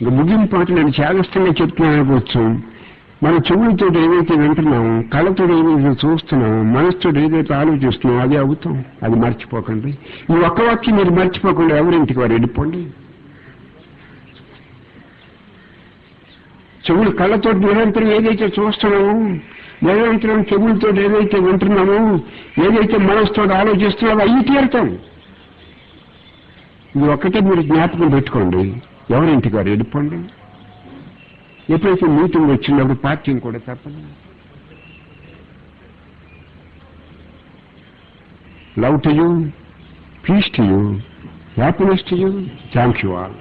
ఇంకా ముగింపు పాట నేను చేగస్తంగా చెప్తున్నానుకోవచ్చు మన చెవులతో ఏదైతే వింటున్నాం కళ్ళతో ఏదైతే చూస్తున్నాం మనసుతో ఏదైతే ఆలోచిస్తున్నాం అదే అవుతాం. అది మర్చిపోకండి. ఈ ఒక్క వాక్యం మీరు మర్చిపోకుండా ఎవరింటికి వారు వెళ్ళిపోండి. చెవులు కళ్ళతో నిరంతరం ఏదైతే చూస్తున్నామో నిరంతరం చెవులతో ఏదైతే వింటున్నామో ఏదైతే మనసుతో ఆలోచిస్తున్నామో అవి తీరుతాం ఇది ఒక్కటే మీరు జ్ఞాపకం పెట్టుకోండి. ఎవరింటికి వారు వెళ్ళిపోండి. ఎప్పుడైతే మీటింగ్ వచ్చినప్పుడు పార్టీ కూడా తప్పదు. Love to you peace to you happiness to you thank you all.